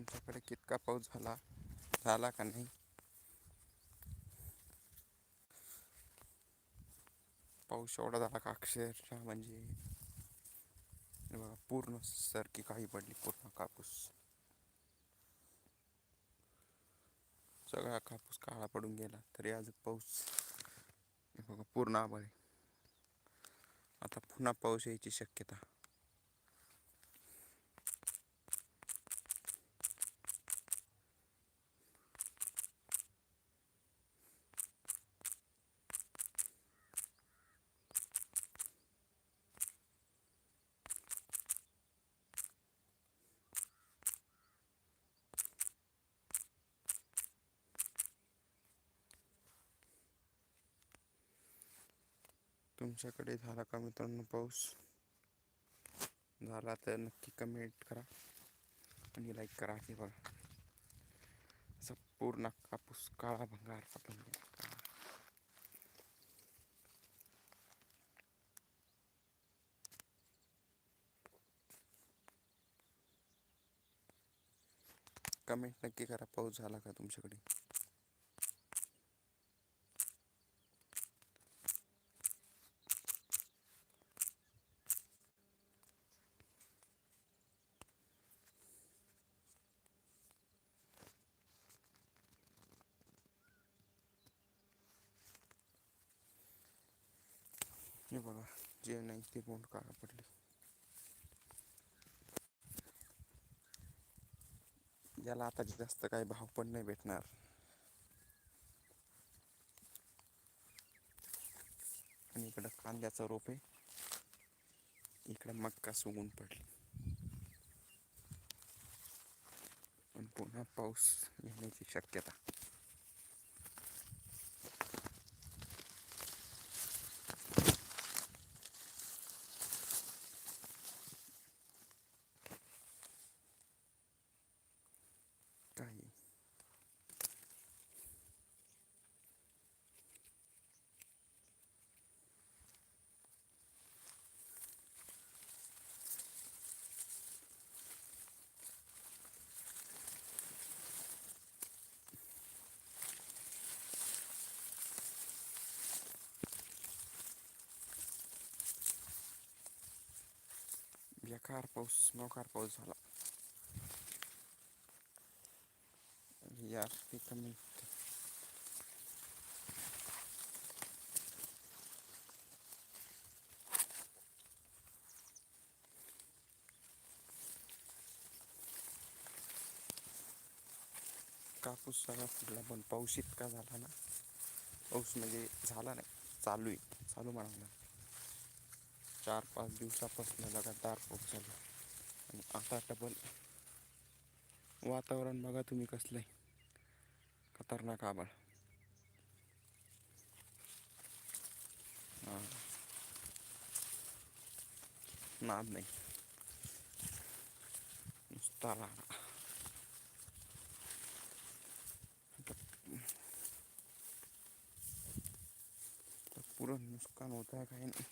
तुमच्याकडे कितका पाऊस झाला झाला का नाही? पाऊस एवढा झाला का अक्षरशः म्हणजे बघा पूर्ण सरकी काही पडली पूर्ण कापूस. सगळा कापूस काळा पडून गेला तरी आज पाऊस हे बघा पूर्ण आभाळ आहे. आता पुन्हा पाऊस यायची शक्यता. तुमच्याकडे झाला का मित्रांनो झाला तर नक्की कमेंट करा लाईक करा असा पूर्ण कापूस, काळा भंगार पडून गेला कमेंट नक्की करा. झाला का तुमच्याकडे? नाही ते बोंड काळा पडले. याला आता जास्त काही भाव पण नाही भेटणार. आणि इकडं कांद्याचं रोपे इकडं मक्का सुगून पडली. पण पुन्हा पाऊस येण्याची शक्यता काही बेकार पाऊस मोकार पाऊस झाला यार ते कमी कापूस सगळा फुटला पण पाऊस इतका झाला ना पाऊस म्हणजे झाला नाही चालू आहे चालू म्हणाला चार पाच दिवसापासून लगातार पाऊस झाला. आणि आता डबल वातावरण बघा तुम्ही कसलं आहे खतरनाक आबाळ नाद नाही. नुसता राडा. पुरं नुकसान होत आहे काही नाही.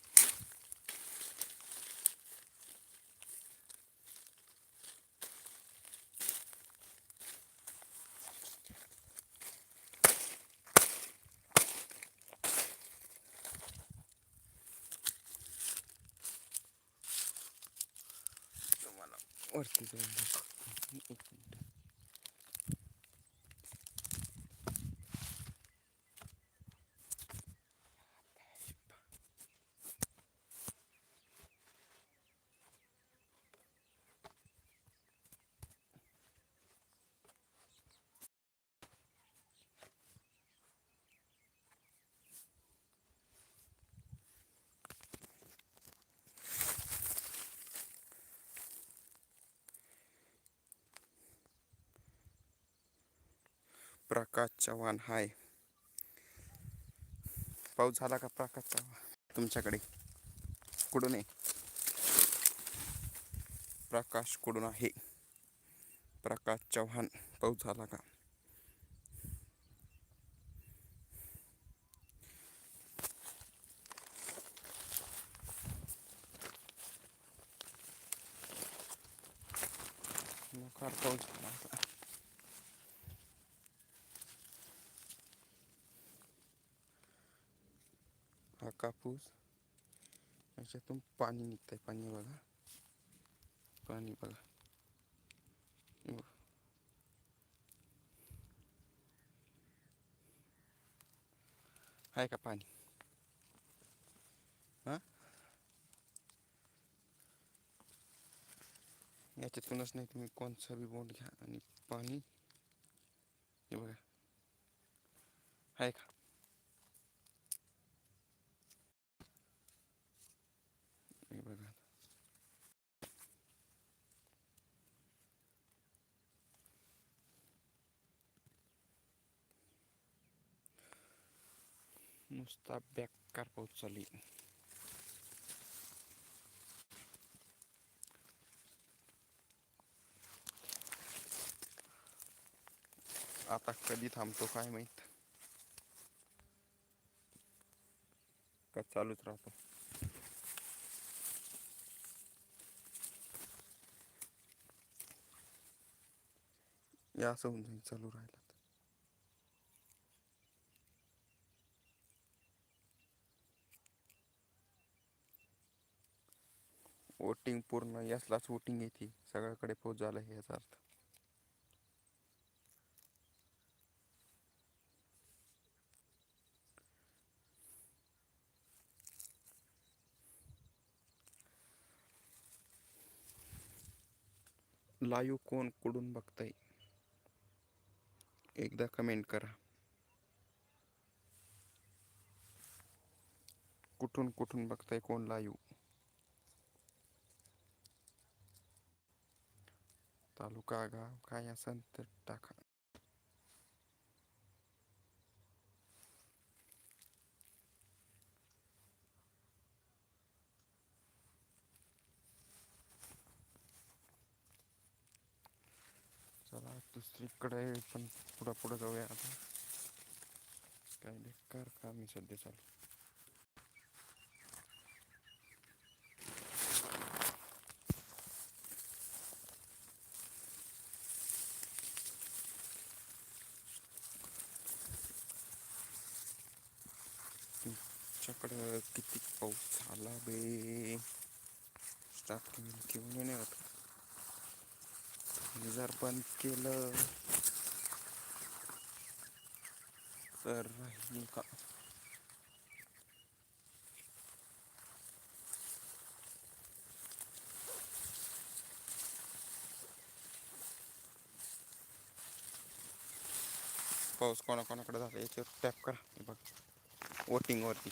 söyleyeyim. प्रकाश चव्हाण हाय. पाऊस झाला का प्रकाश चव्हाण? तुमच्याकडे? कुठून आहे? प्रकाश कुठून आहे? प्रकाश चव्हाण पाऊस झाला का मोकार पाऊस झाला आता. हा कापूस. याच्यातून पाणी निघतंय पाणी बघा. पाणी बघा. बघा. आहे का पाणी? हां? याच्यातूनच नाही तुम्ही कोणचा बी बोट घ्या आणि पाणी. हे बघा. आहे का? बघा नुसता बेकार पाऊस चालू आता कधी थांबतो काय माहीत? का चालूच राहतो? या असं होऊन जाईल चालू राहिला वोटिंग पूर्ण यासलाच वोटिंग येते सगळ्याकडे पोच झालं हे याचा अर्थ. लाईव्ह कोण कुठून बघताय? एकदा कमेंट करा. कुठून कुठून बघताय कोण लाईव्ह तालुका गाव काय असेल तर टाका चला इकडे पण पुढं पुढं जाऊया आता. काय बेकार काम आहे सध्या चालू. तुमच्याकडं किती पाऊस झाला बे. स्टार्ट घेऊन येऊन येणार जर बंद केलं तर का? पाऊस कोणाकोणाकडे झाला याच्यावर टॅप करा. बघ. वोटिंगवरती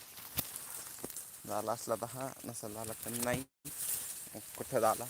झाला असला तर हा झाला तर नाही. मग कुठं झाला?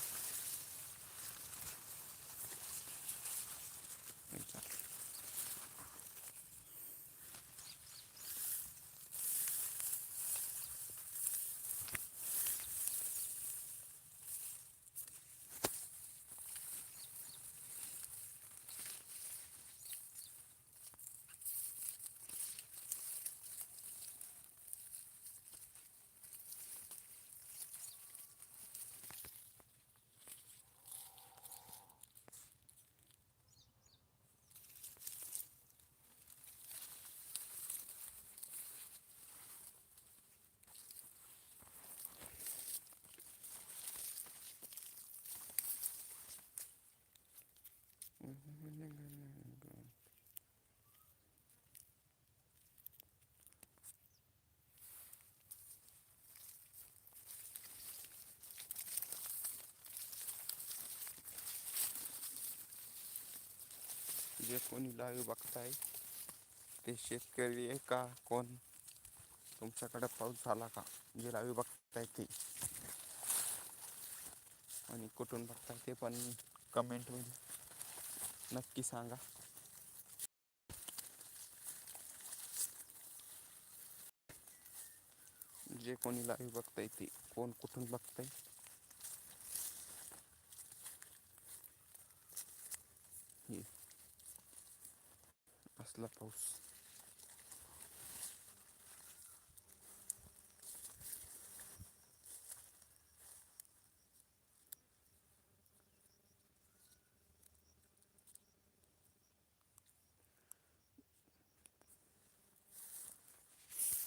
जे कोणी लाईव्ह बघताय ते शेतकरी आहे का? कोण? तुमच्याकडे पाऊस झाला का? जे लाईव्ह बघताय ते. आणि कुठून बघताय ते पण कमेंटमध्ये नक्की सांगा. जे कोणी लाईव्ह बघताय ते कोण कुठून बघताय? हे. असला पाऊस.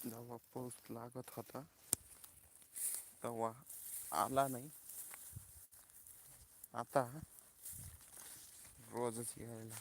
जेव्हा पाऊस लागत होता. तेव्हा आला नाही. आता रोजच यायला.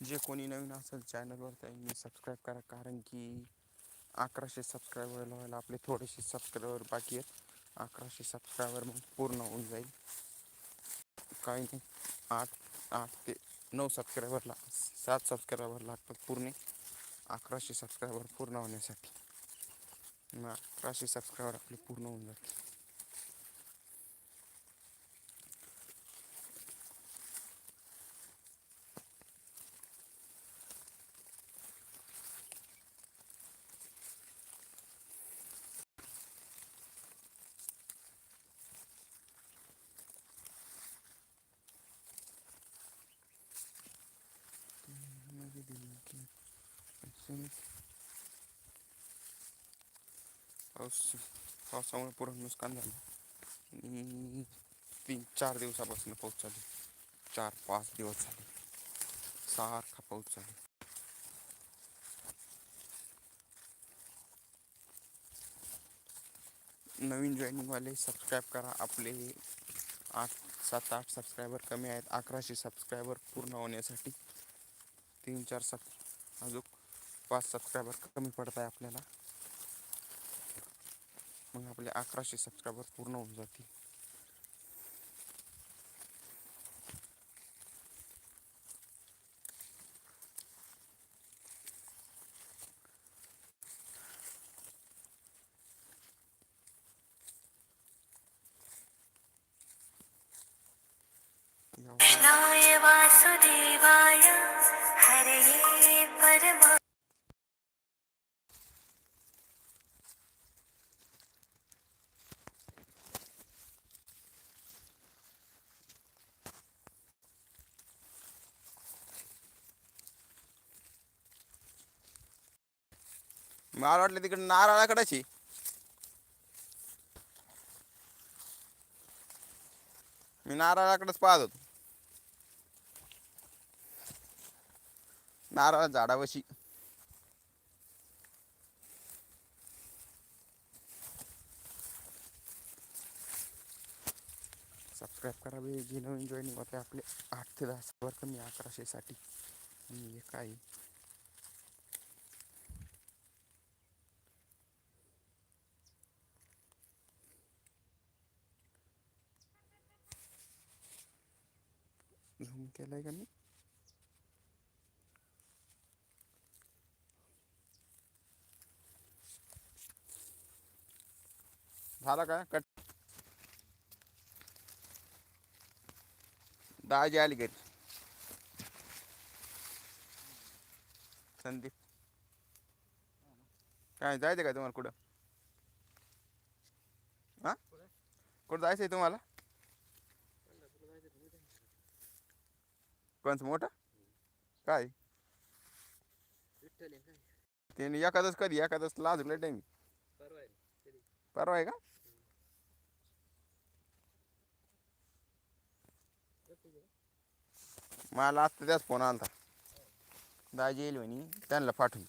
जे कोणी नवीन असेल चॅनलवर त्यांनी सबस्क्राईब करा. कारण की अकराशे सबस्क्रायबर व्हायला आपले थोडेसे सबस्क्रायबर बाकी आहेत. अकराशे सबस्क्रायबर मग पूर्ण होऊन जाईल. काही नाही. आठ आठ ते नऊ सबस्क्रायबरला सात सबस्क्रायबर लागतात पूर्ण. अकराशे सबस्क्रायबर पूर्ण होण्यासाठी. मग अकराशे सबस्क्रायबर आपले पूर्ण होऊन जातील. मध्ये दिली की पावसामुळे पूर्ण नुकसान झालं आणि तीन, चार दिवसापासून पाऊस चालू. चार, पाच दिवस झाले सारखा पाऊस चालू. नवीन जॉईनिंगवाले सबस्क्राईब करा आपले आठ, सात, आठ सबस्क्रायबर कमी आहेत अकराशे सबस्क्रायबर पूर्ण होण्यासाठी। तीन चार सब अजून पाच सबस्क्रायबर कमी पडत आहे आपल्याला. मग आपले अकराशे सबस्क्रायबर पूर्ण होऊन जातील. मला वाटलं तिकडे नारळाकडेची मी नारळाकडेच पाहत होतो. नारळ झाडावशी. सबस्क्राईब करावे जे नवीन जॉईनिंग होते आपले. आठ ते दहा सवर कमी अकराशेसाठी. आणि हे काय? केलंय का मी झाला का? कट। दाजी आली घरी. संदीप. काय, जायचं काय तुम्हाला कुठं? हा? कुठं जायचंय तुम्हाला? कोणचं मोठं? काय? त्याने एखादच कधी एखादच लाजूक टाइम परवा आहे का? मला आत्ता त्याच फोन आलता. दाजी येईल म्हणे त्यांना पाठवून.